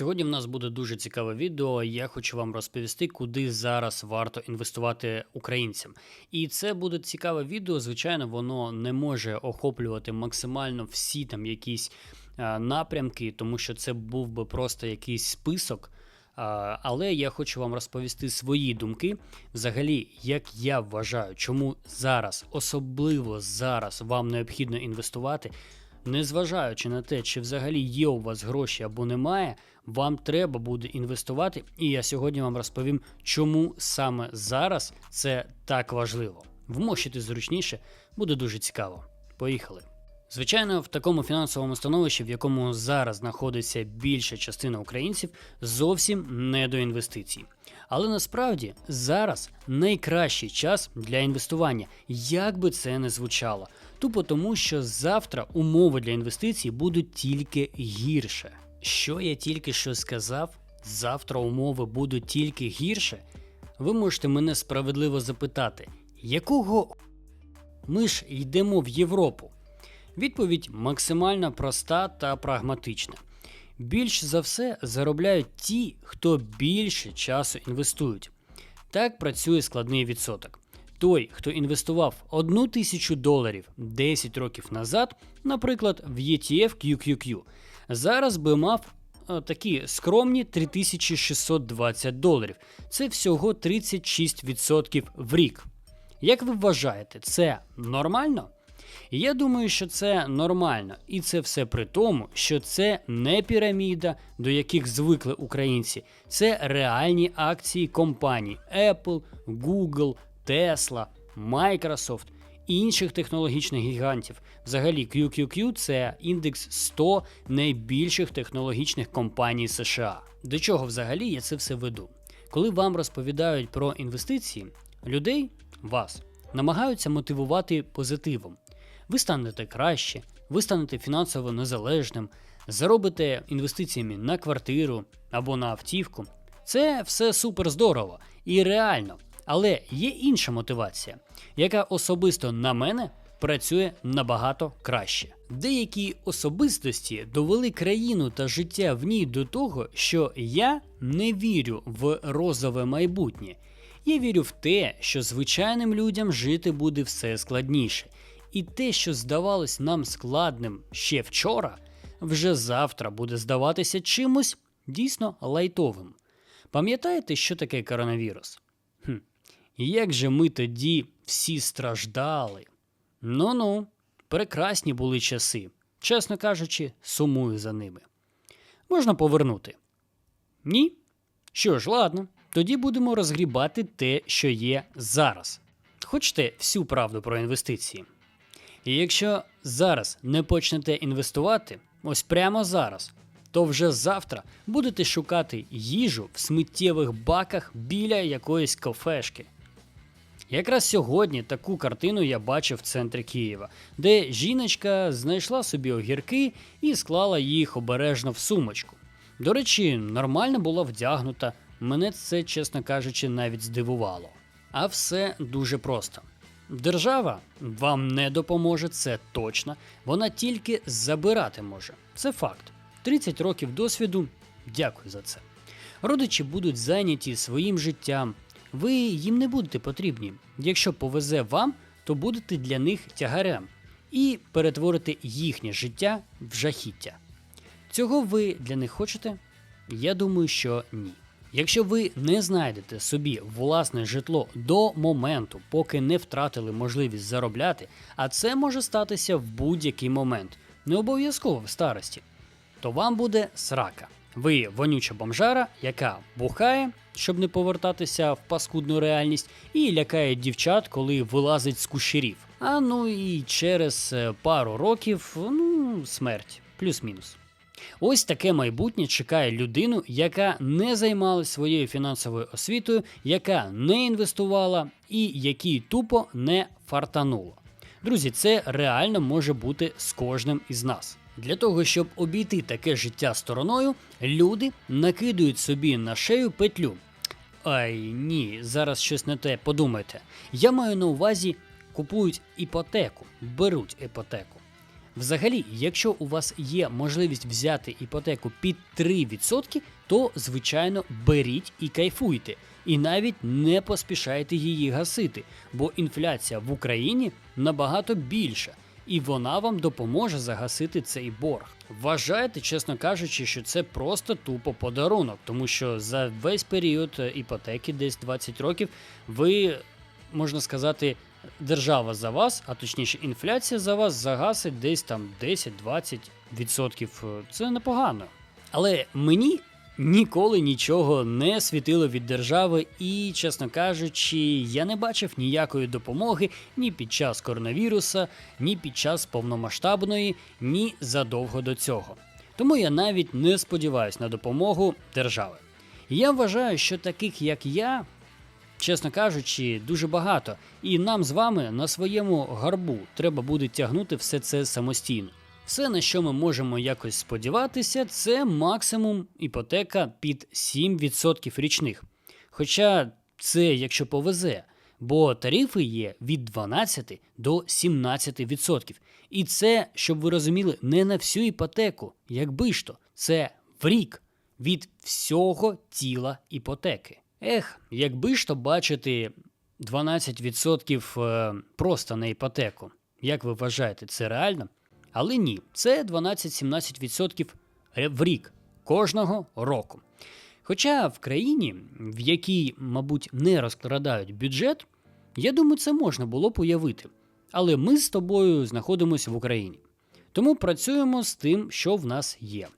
Сьогодні в нас буде дуже цікаве відео. Я хочу вам розповісти, куди зараз варто інвестувати українцям. І це буде цікаве відео. Звичайно, воно не може охоплювати максимально всі там якісь напрямки, тому що це був би просто якийсь список. Але я хочу вам розповісти свої думки. Взагалі, як я вважаю, чому зараз, особливо зараз, вам необхідно інвестувати. Незважаючи на те, чи взагалі є у вас гроші або немає, вам треба буде інвестувати. І я сьогодні вам розповім, чому саме зараз це так важливо. Вмощити зручніше буде дуже цікаво. Поїхали. Звичайно, в такому фінансовому становищі, в якому зараз знаходиться більша частина українців, зовсім не до інвестицій. Але насправді зараз найкращий час для інвестування, як би це не звучало. Тупо тому, що завтра умови для інвестицій будуть тільки гірше. Що я тільки що сказав, завтра умови будуть тільки гірше. Ви можете мене справедливо запитати, якого ми ж йдемо в Європу? Відповідь максимально проста та прагматична. Більш за все заробляють ті, хто більше часу інвестують. Так працює складний відсоток. Той, хто інвестував 1 тисячу доларів 10 років назад, наприклад, в ETF QQQ, зараз би мав е, такі скромні 3620 доларів. Це всього 36% в рік. Як ви вважаєте, це нормально? Я думаю, що це нормально, і це все при тому, що це не піраміда, до яких звикли українці, це реальні акції компаній Apple, Google, Tesla, Microsoft інших технологічних гігантів. Взагалі, QQQ – це індекс 100 найбільших технологічних компаній США. До чого взагалі я це все веду? Коли вам розповідають про інвестиції, людей, вас, намагаються мотивувати позитивом. Ви станете краще, ви станете фінансово незалежним, заробите інвестиціями на квартиру або на автівку. Це все супер здорово і реально. Але є інша мотивація, яка особисто на мене працює набагато краще. Деякі особистості довели країну та життя в ній до того, що я не вірю в розове майбутнє. Я вірю в те, що звичайним людям жити буде все складніше. І те, що здавалось нам складним ще вчора, вже завтра буде здаватися чимось дійсно лайтовим. Пам'ятаєте, що таке коронавірус? Як же ми тоді всі страждали? Ну ну, прекрасні були часи, чесно кажучи, сумую за ними. Можна повернути? Ні? Що ж, ладно, тоді будемо розгрібати те, що є зараз. Хочете всю правду про інвестиції? І якщо зараз не почнете інвестувати, ось прямо зараз, то вже завтра будете шукати їжу в сміттєвих баках біля якоїсь кафешки. Якраз сьогодні таку картину я бачив в центрі Києва, де жіночка знайшла собі огірки і склала їх обережно в сумочку. До речі, нормально була вдягнута, мене це, чесно кажучи, навіть здивувало. А все дуже просто. Держава вам не допоможе, це точно. Вона тільки забирати може. Це факт. 30 років досвіду. Дякую за це. Родичі будуть зайняті своїм життям. Ви їм не будете потрібні. Якщо повезе вам, то будете для них тягарем і перетворите їхнє життя в жахіття. Цього ви для них хочете? Я думаю, що ні. Якщо ви не знайдете собі власне житло до моменту, поки не втратили можливість заробляти, а це може статися в будь-який момент, не обов'язково в старості, то вам буде срака. Ви вонюча бомжара, яка бухає, щоб не повертатися в паскудну реальність, і лякає дівчат, коли вилазить з кущерів. А ну і через е, пару років ну, смерть, плюс-мінус. Ось таке майбутнє чекає людину, яка не займалась своєю фінансовою освітою, яка не інвестувала і якій тупо не фартануло. Друзі, це реально може бути з кожним із нас. Для того, щоб обійти таке життя стороною, люди накидують собі на шею петлю. Ай ні, зараз щось не те, подумайте. Я маю на увазі, купують іпотеку, беруть іпотеку. Взагалі, якщо у вас є можливість взяти іпотеку під 3%, то звичайно беріть і кайфуйте. І навіть не поспішайте її гасити, бо інфляція в Україні набагато більша, і вона вам допоможе загасити цей борг. Вважайте, чесно кажучи, що це просто тупо подарунок, тому що за весь період е, іпотеки, десь 20 років, ви можна сказати, держава за вас, а точніше, інфляція за вас загасить десь там 10-20%. Це непогано. Але мені ніколи нічого не світило від держави, і, чесно кажучи, я не бачив ніякої допомоги ні під час коронавіруса, ні під час повномасштабної, ні задовго до цього. Тому я навіть не сподіваюся на допомогу держави. Я вважаю, що таких як я, чесно кажучи, дуже багато, і нам з вами на своєму гарбу треба буде тягнути все це самостійно. Все, на що ми можемо якось сподіватися, це максимум іпотека під 7% річних. Хоча це якщо повезе, бо тарифи є від 12 до 17%. І це, щоб ви розуміли, не на всю іпотеку, якби ж то, це в рік від всього тіла іпотеки. Ех, якби ж то бачити 12% е, просто на іпотеку. Як ви вважаєте, це реально? Але ні, це 12-17% в рік кожного року. Хоча в країні, в якій, мабуть, не розкрадають бюджет, я думаю, це можна було б уявити. Але ми з тобою знаходимося в Україні. Тому працюємо з тим, що в нас є.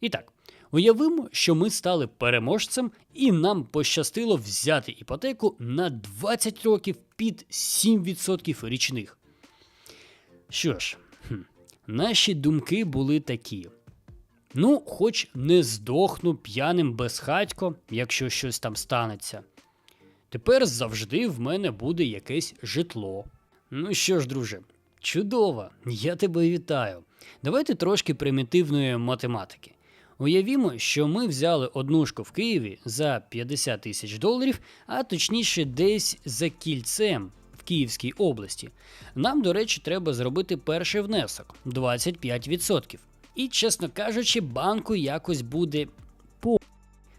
І так, уявимо, що ми стали переможцем, і нам пощастило взяти іпотеку на 20 років під 7% річних. Що ж, наші думки були такі. Ну, хоч не здохну п'яним безхатько, якщо щось там станеться. Тепер завжди в мене буде якесь житло. Ну що ж, друже, чудово, я тебе вітаю. Давайте трошки примітивної математики. Уявімо, що ми взяли однушку в Києві за 50 тисяч доларів, а точніше, десь за кільцем Київській області. Нам, до речі, треба зробити перший внесок 25%. І, чесно кажучи, банку якось буде по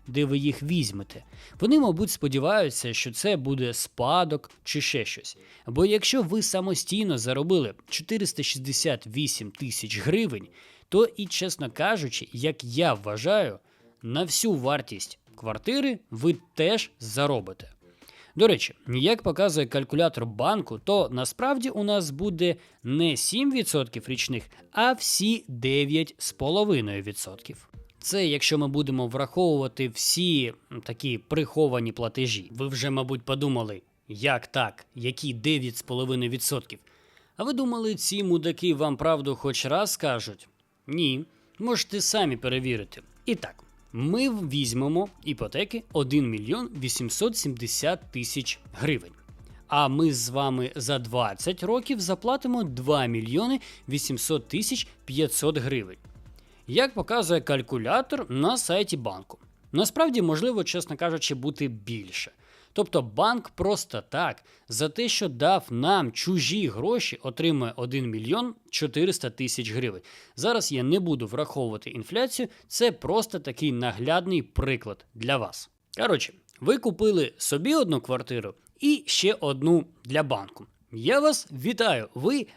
де ви їх візьмете. Вони, мабуть, сподіваються, що це буде спадок чи ще щось. Бо якщо ви самостійно заробили 468 тисяч гривень, то і, чесно кажучи, як я вважаю, на всю вартість квартири ви теж заробите. До речі, як показує калькулятор банку, то насправді у нас буде не 7% річних, а всі 9,5%. Це якщо ми будемо враховувати всі такі приховані платежі. Ви вже, мабуть, подумали, як так, які 9,5%. А ви думали, ці мудаки вам правду хоч раз скажуть? Ні, можете самі перевірити. І так, ми візьмемо іпотеки 1 мільйон 870 тисяч гривень. А ми з вами за 20 років заплатимо 2 мільйони 800 тисяч 500 гривень. Як показує калькулятор на сайті банку. Насправді, можливо, чесно кажучи, бути більше. Тобто банк просто так за те, що дав нам чужі гроші, отримує 1 мільйон 400 тисяч гривень. Зараз я не буду враховувати інфляцію, це просто такий наглядний приклад для вас. Коротше, ви купили собі одну квартиру і ще одну для банку. Я вас вітаю! Ви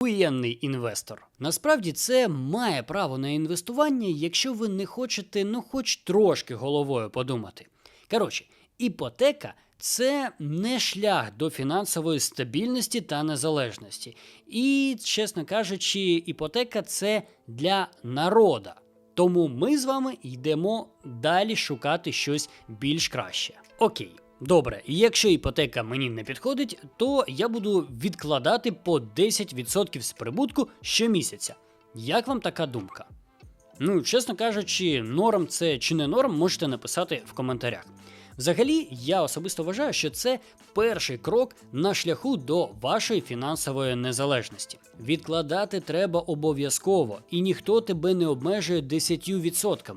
Охуєнний інвестор. Насправді це має право на інвестування, якщо ви не хочете, ну хоч трошки головою подумати. Коротше, іпотека це не шлях до фінансової стабільності та незалежності. І, чесно кажучи, іпотека це для народа. Тому ми з вами йдемо далі шукати щось більш краще. Окей. Добре, якщо іпотека мені не підходить, то я буду відкладати по 10% з прибутку щомісяця. Як вам така думка? Ну, чесно кажучи, норм це чи не норм, можете написати в коментарях. Взагалі, я особисто вважаю, що це перший крок на шляху до вашої фінансової незалежності. Відкладати треба обов'язково, і ніхто тебе не обмежує 10%.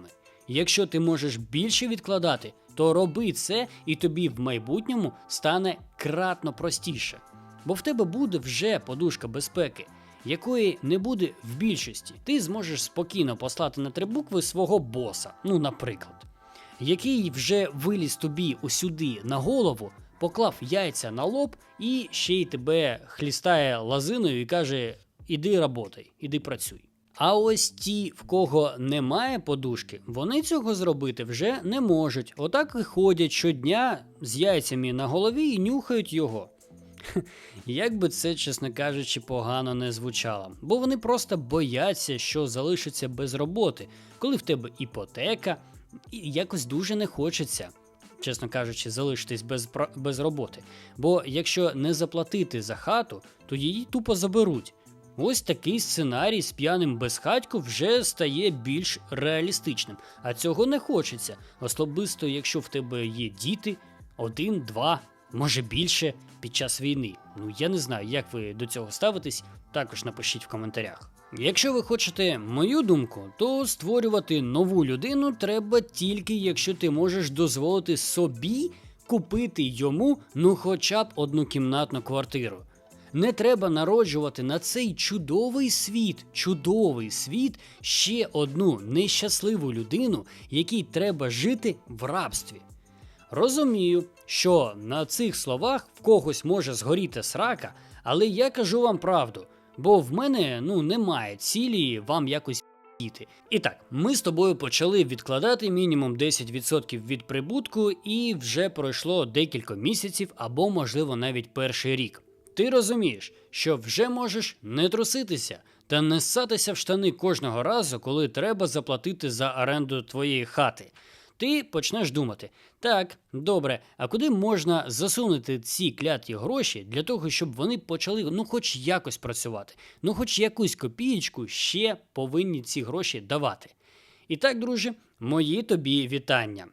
Якщо ти можеш більше відкладати, то роби це, і тобі в майбутньому стане кратно простіше. Бо в тебе буде вже подушка безпеки. якої не буде в більшості. Ти зможеш спокійно послати на три букви свого боса, ну, наприклад, який вже виліз тобі усюди на голову, поклав яйця на лоб і ще й тебе хлістає лазиною і каже: Іди работай, іди працюй. А ось ті, в кого немає подушки, вони цього зробити вже не можуть. Отак і ходять щодня з яйцями на голові і нюхають його. Як би це, чесно кажучи, погано не звучало, бо вони просто бояться, що залишаться без роботи, коли в тебе іпотека, якось дуже не хочеться, чесно кажучи, залишитись без, без роботи. Бо якщо не заплатити за хату, то її тупо заберуть. Ось такий сценарій з п'яним безхатько вже стає більш реалістичним, а цього не хочеться, особисто якщо в тебе є діти, один, два, може більше під час війни. Ну я не знаю, як ви до цього ставитесь, також напишіть в коментарях. Якщо ви хочете мою думку, то створювати нову людину треба тільки якщо ти можеш дозволити собі купити йому ну хоча б однокімнатну квартиру. Не треба народжувати на цей чудовий світ, чудовий світ ще одну нещасливу людину, якій треба жити в рабстві. Розумію, що на цих словах в когось може згоріти срака, але я кажу вам правду, бо в мене ну немає цілі вам якось діти. І так, ми з тобою почали відкладати мінімум 10% від прибутку, і вже пройшло декілька місяців або, можливо, навіть перший рік. Ти розумієш, що вже можеш не труситися та не ссатися в штани кожного разу, коли треба заплатити за оренду твоєї хати. Ти почнеш думати: так, добре, а куди можна засунути ці кляті гроші для того, щоб вони почали ну хоч якось працювати, ну хоч якусь копієчку ще повинні ці гроші давати. І так, друже, мої тобі вітання.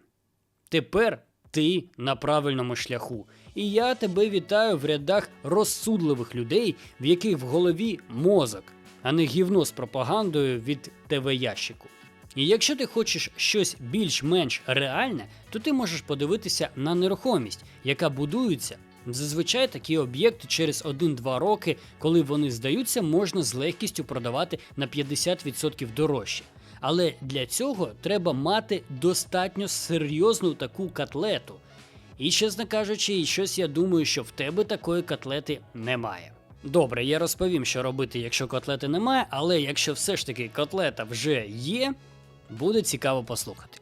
Тепер ти на правильному шляху. І я тебе вітаю в рядах розсудливих людей, в яких в голові мозок, а не гівно з пропагандою від ТВ-ящику. І якщо ти хочеш щось більш-менш реальне, то ти можеш подивитися на нерухомість, яка будується. Зазвичай такі об'єкти через 1-2 роки, коли вони здаються, можна з легкістю продавати на 50% дорожче. Але для цього треба мати достатньо серйозну таку котлету. І, чесно кажучи, щось я думаю, що в тебе такої котлети немає. Добре, я розповім, що робити, якщо котлети немає, але якщо все ж таки котлета вже є, буде цікаво послухати.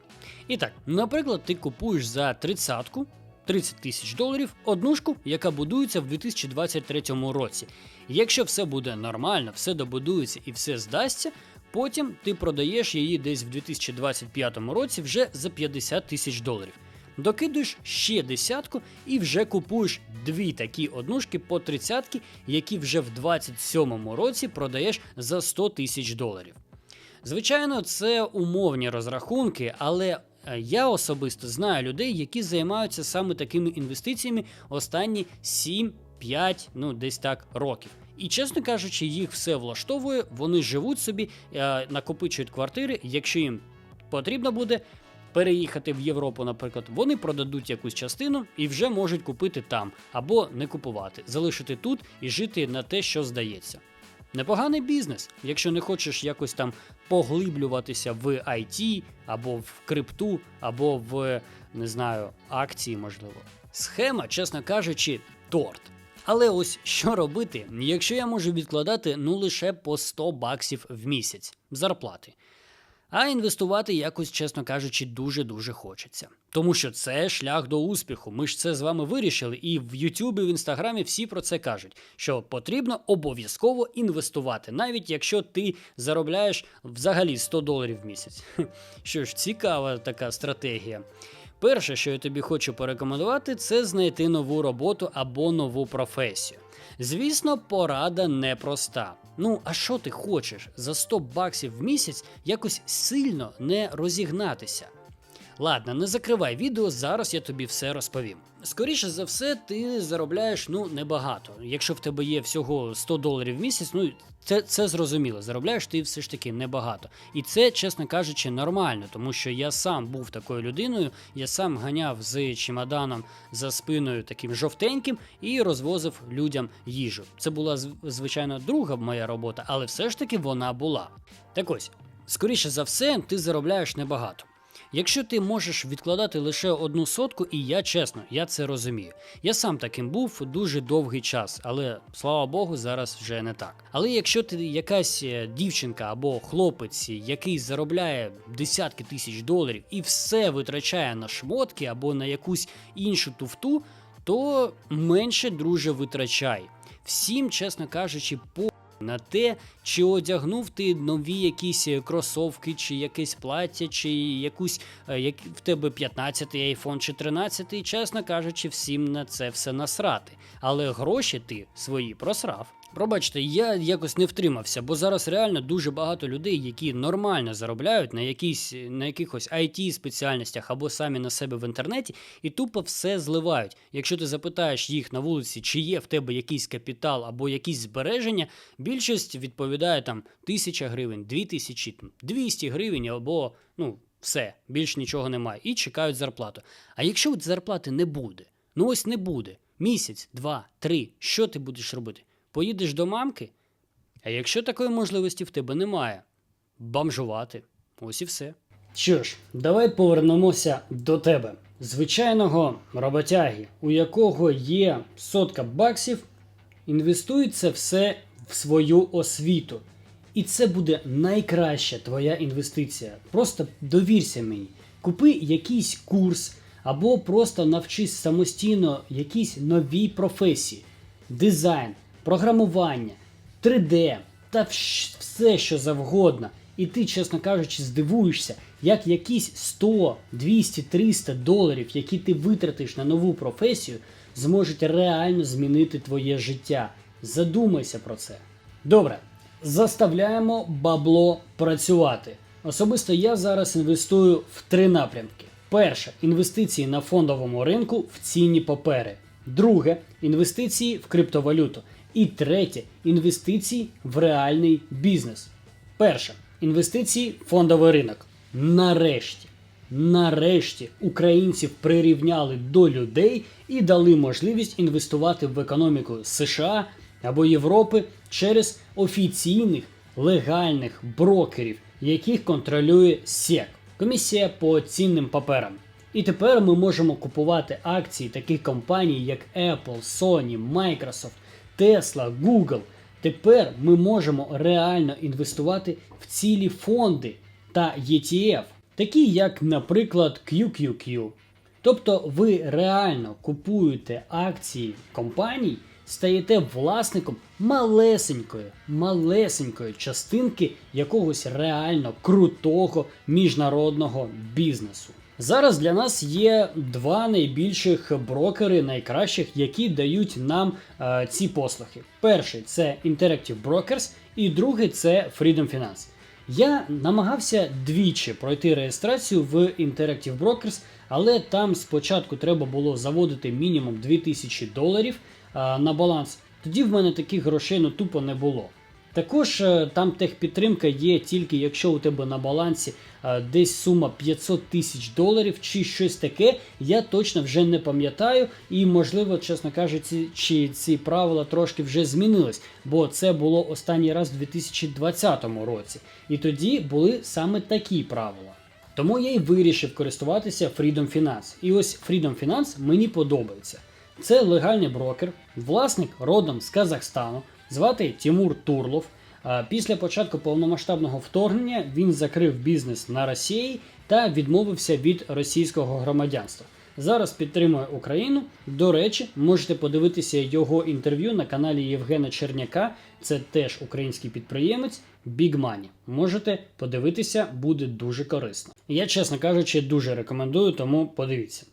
І так, наприклад, ти купуєш за тридцятку 30 тисяч доларів однушку, яка будується в 2023 році. Якщо все буде нормально, все добудується і все здасться, потім ти продаєш її десь в 2025 році вже за 50 тисяч доларів. Докидуєш ще десятку і вже купуєш дві такі однушки по тридцятки, які вже в 27 році продаєш за 100 тисяч доларів. Звичайно, це умовні розрахунки, але е, я особисто знаю людей, які займаються саме такими інвестиціями останні 7-5, ну десь так років. І чесно кажучи, їх все влаштовує, вони живуть собі, е, накопичують квартири. Якщо їм потрібно буде переїхати в Європу, наприклад, вони продадуть якусь частину і вже можуть купити там або не купувати, залишити тут і жити на те, що здається. Непоганий бізнес, якщо не хочеш якось там поглиблюватися в IT, або в крипту, або в не знаю, акції, можливо. Схема, чесно кажучи, торт. Але ось що робити, якщо я можу відкладати ну лише по 100 баксів в місяць зарплати. А інвестувати якось, чесно кажучи, дуже-дуже хочеться. Тому що це шлях до успіху. Ми ж це з вами вирішили, і в Ютубі, в Інстаграмі всі про це кажуть, що потрібно обов'язково інвестувати, навіть якщо ти заробляєш взагалі 100 доларів в місяць. Що ж, цікава така стратегія. Перше, що я тобі хочу порекомендувати, це знайти нову роботу або нову професію. Звісно, порада непроста. Ну, а що ти хочеш за 100 баксів в місяць якось сильно не розігнатися? Ладно, не закривай відео, зараз я тобі все розповім. Скоріше за все, ти заробляєш ну небагато. Якщо в тебе є всього 100 доларів в місяць, ну це, це зрозуміло. Заробляєш ти все ж таки небагато. І це, чесно кажучи, нормально, тому що я сам був такою людиною, я сам ганяв з чемоданом за спиною таким жовтеньким і розвозив людям їжу. Це була зв- звичайно друга моя робота, але все ж таки вона була. Так ось, скоріше за все, ти заробляєш небагато. Якщо ти можеш відкладати лише одну сотку, і я чесно, я це розумію. Я сам таким був дуже довгий час, але слава Богу, зараз вже не так. Але якщо ти якась е, дівчинка або хлопець, який заробляє десятки тисяч доларів і все витрачає на шмотки або на якусь іншу туфту, то менше, друже, витрачай. Всім, чесно кажучи, по на те, чи одягнув ти нові якісь е, кросовки, чи якесь плаття, чи якусь е, як в тебе 15-й айфон чи 13-й, чесно кажучи, всім на це все насрати. Але гроші ти свої просрав. Пробачте, я якось не втримався, бо зараз реально дуже багато людей, які нормально заробляють на якісь на якихось it спеціальностях або самі на себе в інтернеті, і тупо все зливають. Якщо ти запитаєш їх на вулиці, чи є в тебе якийсь капітал або якісь збереження, більшість відповідає там тисяча гривень, дві тисячі, там, 200 гривень або ну все, більш нічого немає, і чекають зарплату. А якщо зарплати не буде, ну ось не буде. Місяць, два, три. Що ти будеш робити? Поїдеш до мамки? А якщо такої можливості в тебе немає, бомжувати. Ось і все. Що ж, давай повернемося до тебе, звичайного роботяги, у якого є сотка баксів, інвестуй це все в свою освіту. І це буде найкраща твоя інвестиція. Просто довірся мені. Купи якийсь курс або просто навчись самостійно якійсь новій професії: дизайн, програмування, 3D та все, що завгодно. І ти, чесно кажучи, здивуєшся, як якісь 100, 200, 300 доларів, які ти витратиш на нову професію, зможуть реально змінити твоє життя. Задумайся про це. Добре, заставляємо бабло працювати. Особисто я зараз інвестую в три напрямки: перше інвестиції на фондовому ринку в цінні папери. Друге інвестиції в криптовалюту. І третє інвестиції в реальний бізнес. Перше інвестиції в фондовий ринок. Нарешті, нарешті українців прирівняли до людей і дали можливість інвестувати в економіку США або Європи через офіційних легальних брокерів, яких контролює SEC – комісія по цінним паперам. І тепер ми можемо купувати акції таких компаній, як Apple, Sony, Microsoft, Tesla, Google. Тепер ми можемо реально інвестувати в цілі фонди та ETF, такі як, наприклад, QQQ. Тобто ви реально купуєте акції компаній, стаєте власником малесенької, малесенької частинки якогось реально крутого міжнародного бізнесу. Зараз для нас є два найбільших брокери, найкращих, які дають нам е, ці послуги. Перший це Interactive Brokers, і другий це Freedom Finance. Я намагався двічі пройти реєстрацію в Interactive Brokers, але там спочатку треба було заводити мінімум 2000 доларів е, на баланс. Тоді в мене таких грошей ну тупо не було. Також е, там техпідтримка є тільки якщо у тебе на балансі е, десь сума 500 тисяч доларів чи щось таке. Я точно вже не пам'ятаю, і можливо, чесно кажучи, чи ці правила трошки вже змінились, бо це було останній раз у 2020 році. І тоді були саме такі правила. Тому я й вирішив користуватися Freedom Finance. І ось Freedom Finance мені подобається. Це легальний брокер, власник родом з Казахстану, звати Тимур Турлов. Після початку повномасштабного вторгнення він закрив бізнес на Росії та відмовився від російського громадянства. Зараз підтримує Україну. До речі, можете подивитися його інтерв'ю на каналі Євгена Черняка. Це теж український підприємець Big Money. Можете подивитися, буде дуже корисно. Я, чесно кажучи, дуже рекомендую, тому подивіться.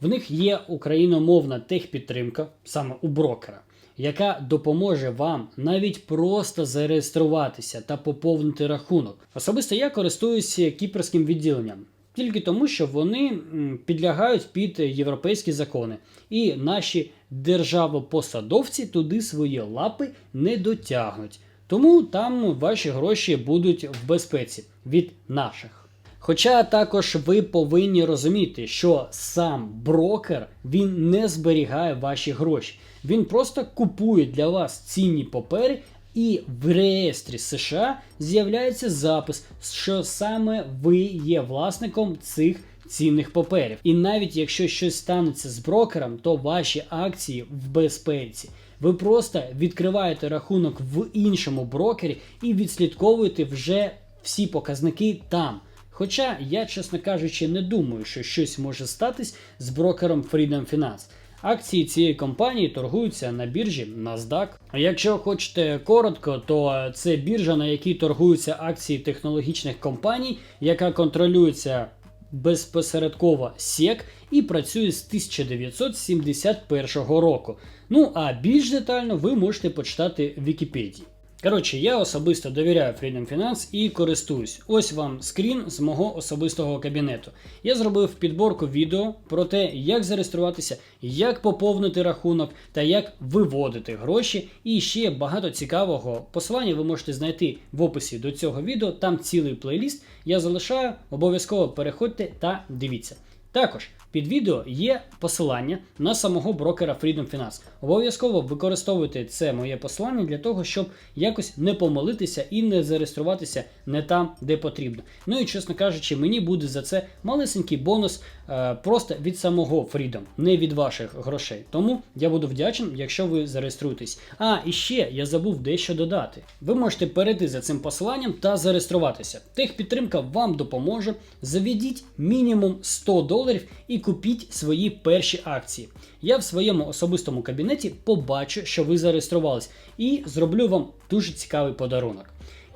В них є україномовна техпідтримка саме у брокера, яка допоможе вам навіть просто зареєструватися та поповнити рахунок. Особисто я користуюся кіпрським відділенням. Тільки тому, що вони підлягають під європейські закони, і наші державопосадовці туди свої лапи не дотягнуть. Тому там ваші гроші будуть в безпеці від наших. Хоча також ви повинні розуміти, що сам брокер він не зберігає ваші гроші. Він просто купує для вас цінні папери, і в реєстрі США з'являється запис, що саме ви є власником цих цінних паперів. І навіть якщо щось станеться з брокером, то ваші акції в безпеці. Ви просто відкриваєте рахунок в іншому брокері і відслідковуєте вже всі показники там. Хоча я, чесно кажучи, не думаю, що щось може статись з брокером Freedom Finance. Акції цієї компанії торгуються на біржі NASDAQ. Якщо хочете коротко, то це біржа, на якій торгуються акції технологічних компаній, яка контролюється безпосередково SEC і працює з 1971 року. Ну а більш детально ви можете почитати в Вікіпедії. Коротше, я особисто довіряю Freedom Finance і користуюсь. Ось вам скрін з мого особистого кабінету. Я зробив підборку відео про те, як зареєструватися, як поповнити рахунок та як виводити гроші. І ще багато цікавого. Посилання ви можете знайти в описі до цього відео. Там цілий плейліст. Я залишаю. Обов'язково переходьте та дивіться. Також під відео є посилання на самого брокера Freedom Finance. Обов'язково використовуйте це моє посилання для того, щоб якось не помилитися і не зареєструватися не там, де потрібно. Ну і чесно кажучи, мені буде за це малесенький бонус е, просто від самого Freedom, не від ваших грошей. Тому я буду вдячний, якщо ви зареєструєтесь. А і ще я забув дещо додати. Ви можете перейти за цим посиланням та зареєструватися. Техпідтримка вам допоможе. Заведіть мінімум 100 доларів і купіть свої перші акції. Я в своєму особистому кабінеті побачу, що ви зареєструвались, і зроблю вам дуже цікавий подарунок.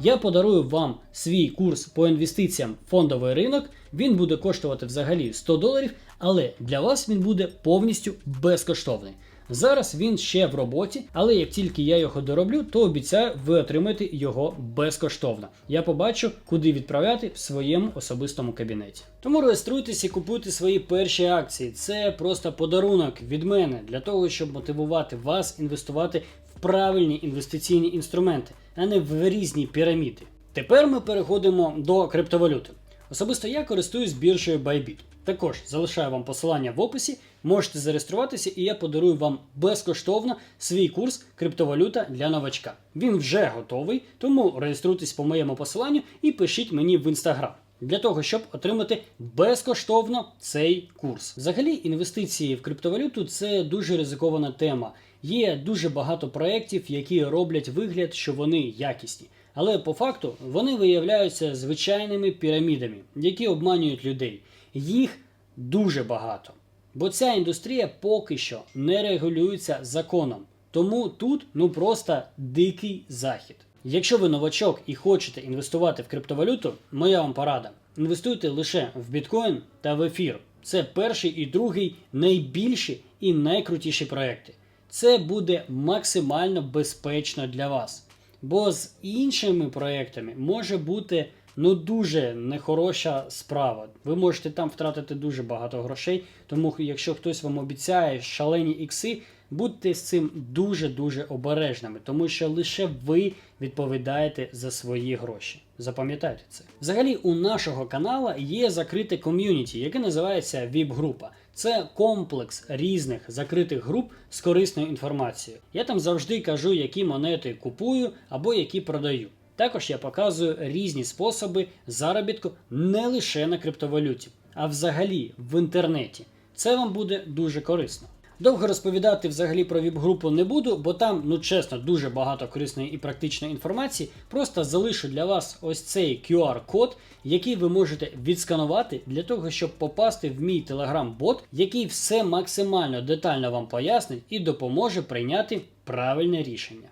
Я подарую вам свій курс по інвестиціям в фондовий ринок. Він буде коштувати взагалі 100 доларів, але для вас він буде повністю безкоштовний. Зараз він ще в роботі, але як тільки я його дороблю, то обіцяю, ви отримаєте його безкоштовно. Я побачу, куди відправляти в своєму особистому кабінеті. Тому реєструйтесь і купуйте свої перші акції. Це просто подарунок від мене для того, щоб мотивувати вас інвестувати в правильні інвестиційні інструменти, а не в різні піраміди. Тепер ми переходимо до криптовалюти. Особисто я користуюсь біржею Bybit. Також залишаю вам посилання в описі, можете зареєструватися, і я подарую вам безкоштовно свій курс криптовалюта для новачка. Він вже готовий, тому реєструйтесь по моєму посиланню і пишіть мені в інстаграм. Для того, щоб отримати безкоштовно цей курс. Взагалі, інвестиції в криптовалюту це дуже ризикована тема. Є дуже багато проєктів, які роблять вигляд, що вони якісні. Але по факту вони виявляються звичайними пірамідами, які обманюють людей. Їх дуже багато. Бо ця індустрія поки що не регулюється законом. Тому тут ну просто дикий захід. Якщо ви новачок і хочете інвестувати в криптовалюту, моя вам порада: інвестуйте лише в біткоін та в ефір. Це перший і другий найбільші і найкрутіші проекти. Це буде максимально безпечно для вас. Бо з іншими проектами може бути ну дуже нехороша справа. Ви можете там втратити дуже багато грошей. Тому, якщо хтось вам обіцяє шалені ікси, будьте з цим дуже-дуже обережними, тому що лише ви відповідаєте за свої гроші. Запам'ятайте це. Взагалі, у нашого канала є закрите ком'юніті, яке називається VIP-група. Це комплекс різних закритих груп з корисною інформацією. Я там завжди кажу, які монети купую або які продаю. Також я показую різні способи заробітку не лише на криптовалюті, а взагалі в інтернеті. Це вам буде дуже корисно. Довго розповідати взагалі про віп-групу не буду, бо там, ну чесно, дуже багато корисної і практичної інформації. Просто залишу для вас ось цей QR-код, який ви можете відсканувати для того, щоб попасти в мій телеграм-бот, який все максимально детально вам пояснить і допоможе прийняти правильне рішення.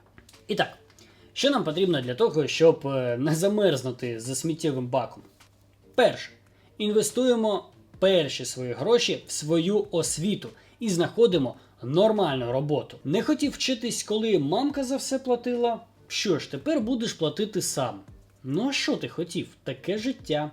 І так, що нам потрібно для того, щоб е, не замерзнути за сміттєвим баком? Перше, інвестуємо перші свої гроші в свою освіту і знаходимо нормальну роботу. Не хотів вчитись, коли мамка за все платила. Що ж, тепер будеш платити сам. Ну а що ти хотів? Таке життя.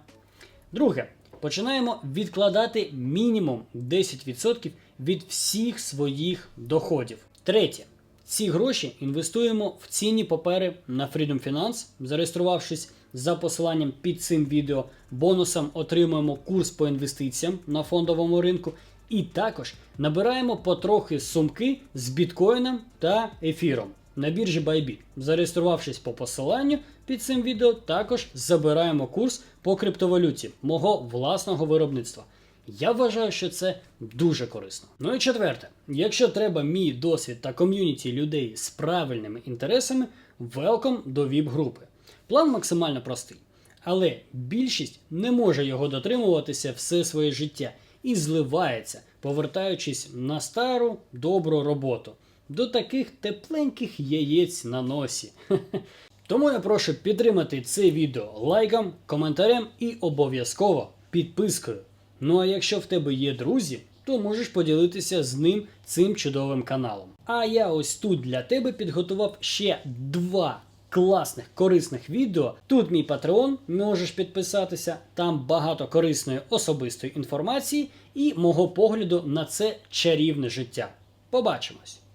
Друге, починаємо відкладати мінімум 10% від всіх своїх доходів. Третє. Ці гроші інвестуємо в цінні папери на Freedom Finance, зареєструвавшись за посиланням під цим відео. Бонусом отримуємо курс по інвестиціям на фондовому ринку. І також набираємо потрохи сумки з біткоїном та ефіром на біржі Bybit. Зареєструвавшись по посиланню під цим відео, також забираємо курс по криптовалюті мого власного виробництва. Я вважаю, що це дуже корисно. Ну і четверте, якщо треба мій досвід та ком'юніті людей з правильними інтересами, велком до ВІП-групи. План максимально простий, але більшість не може його дотримуватися все своє життя і зливається, повертаючись на стару добру роботу до таких тепленьких яєць на носі. Тому я прошу підтримати це відео лайком, коментарем і обов'язково підпискою. Ну а якщо в тебе є друзі, то можеш поділитися з ним цим чудовим каналом. А я ось тут для тебе підготував ще два класних корисних відео. Тут мій патреон, можеш підписатися, там багато корисної особистої інформації і мого погляду на це чарівне життя. Побачимось!